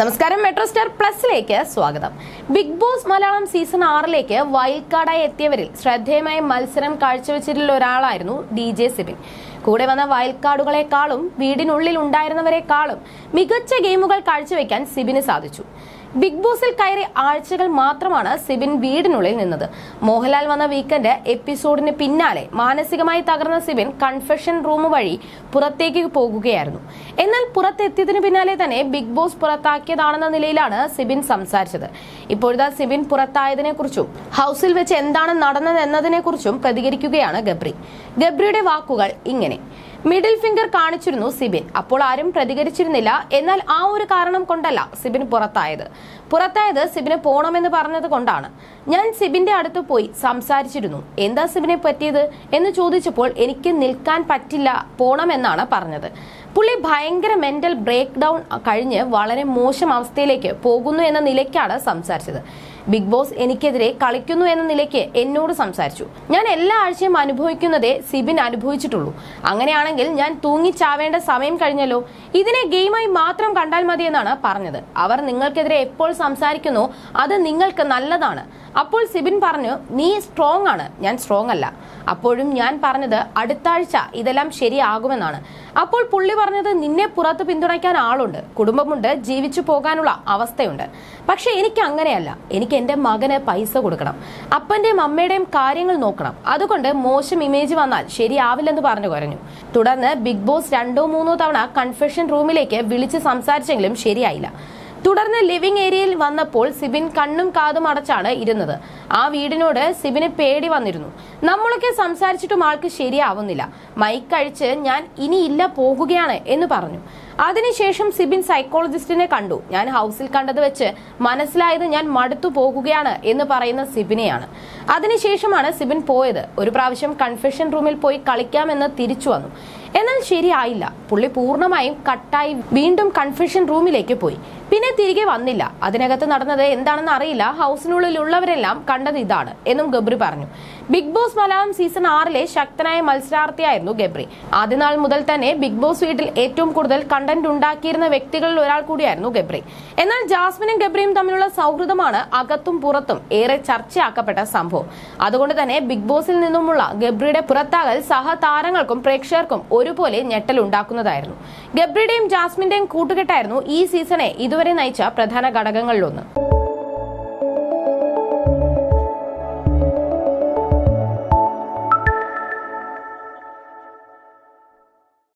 നമസ്കാരം metro star പ്ലസിലേക്ക് സ്വാഗതം. ബിഗ് ബോസ് മലയാളം സീസൺ ആറിലേക്ക് വൈൽഡ് കാർഡായി എത്തിയവരിൽ ശ്രദ്ധേയമായ മത്സരം കാഴ്ചവെച്ചിട്ടുള്ള ഒരാളായിരുന്നു ഡി ജെ സിബിൻ. കൂടെ വന്ന വൈൽഡ് കാർഡുകളെക്കാളും വീടിനുള്ളിൽ ഉണ്ടായിരുന്നവരെക്കാളും മികച്ച ഗെയിമുകൾ കാഴ്ചവെക്കാൻ സിബിന് സാധിച്ചു. ബിഗ് ബോസിൽ കയറി ആഴ്ചകൾ മാത്രമാണ് സിബിൻ വീടിനുള്ളിൽ നിന്നത്. മോഹൻലാൽ വന്ന വീക്കെൻഡ് എപ്പിസോഡിന് പിന്നാലെ മാനസികമായി തകർന്ന സിബിൻ കൺഫെഷൻ റൂം വഴി പുറത്തേക്ക് പോകുകയായിരുന്നു. എന്നാൽ പുറത്തെത്തിയതിനു പിന്നാലെ തന്നെ ബിഗ് ബോസ് പുറത്താക്കിയതാണെന്ന നിലയിലാണ് സിബിൻ സംസാരിച്ചത്. ഇപ്പോഴത്തെ സിബിൻ പുറത്തായതിനെ കുറിച്ചും ഹൗസിൽ വെച്ച് എന്താണ് നടന്നതെന്നതിനെ കുറിച്ചും പ്രതികരിക്കുകയാണ് ഗബ്രി. ഗബ്രിയുടെ വാക്കുകൾ ഇങ്ങനെ. മിഡിൽ ഫിംഗർ കാണിച്ചിരുന്നു സിബിൻ. അപ്പോൾ ആരും പ്രതികരിച്ചിരുന്നില്ല. എന്നാൽ ആ ഒരു കാരണം കൊണ്ടല്ല സിബിൻ പുറത്തായത്. പുറത്തായത് സിബിന് പോണമെന്ന് പറഞ്ഞത് കൊണ്ടാണ്. ഞാൻ സിബിന്റെ അടുത്ത് പോയി സംസാരിച്ചിരുന്നു. എന്താ സിബിനെ പറ്റിയത്? എന്ന് ചോദിച്ചപ്പോൾ എനിക്ക് നിൽക്കാൻ പറ്റില്ല പോണമെന്നാണ് പറഞ്ഞത്. പുള്ളി ഭയങ്കര മെന്റൽ ബ്രേക്ക് ഡൗൺ കഴിഞ്ഞ് വളരെ മോശം അവസ്ഥയിലേക്ക് പോകുന്നു എന്ന നിലയ്ക്കാണ് സംസാരിച്ചത്. ബിഗ് ബോസ് എനിക്കെതിരെ കളിക്കുന്നു എന്ന നിലയ്ക്ക് എന്നോട് സംസാരിച്ചു. ഞാൻ എല്ലാ ആഴ്ചയും അനുഭവിക്കുന്നതേ സിബിൻ അനുഭവിച്ചിട്ടുള്ളൂ. അങ്ങനെയാണെങ്കിൽ ഞാൻ തൂങ്ങിച്ചാവേണ്ട സമയം കഴിഞ്ഞല്ലോ. ഇതിനെ ഗെയിമായി മാത്രം കണ്ടാൽ മതിയെന്നാണ് പറഞ്ഞത്. അവർ നിങ്ങൾക്കെതിരെ എപ്പോൾ സംസാരിക്കുന്നു അത് നിങ്ങൾക്ക് നല്ലതാണ്. അപ്പോൾ സിബിൻ പറഞ്ഞു നീ സ്ട്രോങ് ആണ്. ഞാൻ സ്ട്രോങ് അല്ല. അപ്പോഴും ഞാൻ പറഞ്ഞത് അടുത്താഴ്ച ഇതെല്ലാം ശരിയാകുമെന്നാണ്. അപ്പോൾ പുള്ളി പറഞ്ഞത് നിന്നെ പുറത്ത് പിന്തുണയ്ക്കാൻ ആളുണ്ട്. കുടുംബമുണ്ട്. ജീവിച്ചു പോകാനുള്ള അവസ്ഥയുണ്ട്. പക്ഷെ എനിക്ക് അങ്ങനെയല്ല. എനിക്ക് എന്റെ മകന് പൈസ കൊടുക്കണം. അപ്പന്റെയും അമ്മയുടെയും കാര്യങ്ങൾ നോക്കണം. അതുകൊണ്ട് മോശം ഇമേജ് വന്നാൽ ശരിയാവില്ലെന്ന് പറഞ്ഞു കുറഞ്ഞു തുടർന്ന് ബിഗ് ബോസ് രണ്ടോ മൂന്നോ തവണ കൺഫെഷൻ റൂമിലേക്ക് വിളിച്ച് സംസാരിച്ചെങ്കിലും ശരിയായില്ല. തുടർന്ന് ലിവിംഗ് ഏരിയയിൽ വന്നപ്പോൾ സിബിൻ കണ്ണും കാതും അടച്ചാണ് ഇരുന്നത്. ആ വീടിനോട് സിബിന് പേടി വന്നിരുന്നു. നമ്മളൊക്കെ സംസാരിച്ചിട്ടും ആൾക്ക് ശരിയാവുന്നില്ല. മൈക്ക് കഴിച്ച് ഞാൻ ഇനിയില്ല പോകുകയാണ് എന്ന് പറഞ്ഞു. അതിനുശേഷം സിബിൻ സൈക്കോളജിസ്റ്റിനെ കണ്ടു. ഞാൻ ഹൗസിൽ കണ്ടത് വെച്ച് മനസ്സിലായത് ഞാൻ മടുത്തു പോകുകയാണ് എന്ന് പറയുന്ന സിബിനെയാണ്. അതിനുശേഷമാണ് സിബിൻ പോയത്. ഒരു പ്രാവശ്യം കൺഫെഷൻ റൂമിൽ പോയി കളിക്കാമെന്ന് തിരിച്ചു വന്നു. എന്നാൽ ശരിയായില്ല. പുള്ളി പൂർണമായും കട്ടായി വീണ്ടും കൺഫെഷൻ റൂമിലേക്ക് പോയി. പിന്നെ തിരികെ വന്നില്ല. അതിനകത്ത് നടന്നത് എന്താണെന്ന് അറിയില്ല. ഹൗസിനുള്ളിലുള്ളവരെല്ലാം കണ്ടത് ഇതാണ് എന്നും ഗബ്രി പറഞ്ഞു. ബിഗ് ബോസ് മലയാളം സീസൺ ആറിലെ ശക്തനായ മത്സരാർത്ഥിയായിരുന്നു ഗബ്രി. ആദ്യനാൾ മുതൽ തന്നെ ബിഗ് ബോസ് വീട്ടിൽ ഏറ്റവും കൂടുതൽ കണ്ടന്റ് ഉണ്ടാക്കിയിരുന്ന വ്യക്തികളിൽ ഒരാൾ കൂടിയായിരുന്നു ഗബ്രി. എന്നാൽ ജാസ്മിനും ഗബ്രിയും തമ്മിലുള്ള സൗഹൃദമാണ് അകത്തും പുറത്തും ഏറെ ചർച്ചയാക്കപ്പെട്ട സംഭവം. അതുകൊണ്ട് തന്നെ ബിഗ് ബോസിൽ നിന്നുമുള്ള ഗബ്രിയുടെ പുറത്താകൽ സഹതാരങ്ങൾക്കും പ്രേക്ഷകർക്കും ഒരുപോലെ ഞെട്ടലുണ്ടാക്കുന്നതായിരുന്നു ഗബ്രിയുടെയും ജാസ്മിന്റെയും കൂട്ടുകെട്ടായിരുന്നു ഈ സീസണെ ഇതുവരെ നയിച്ച പ്രധാന ഘടകങ്ങളിലൊന്ന്.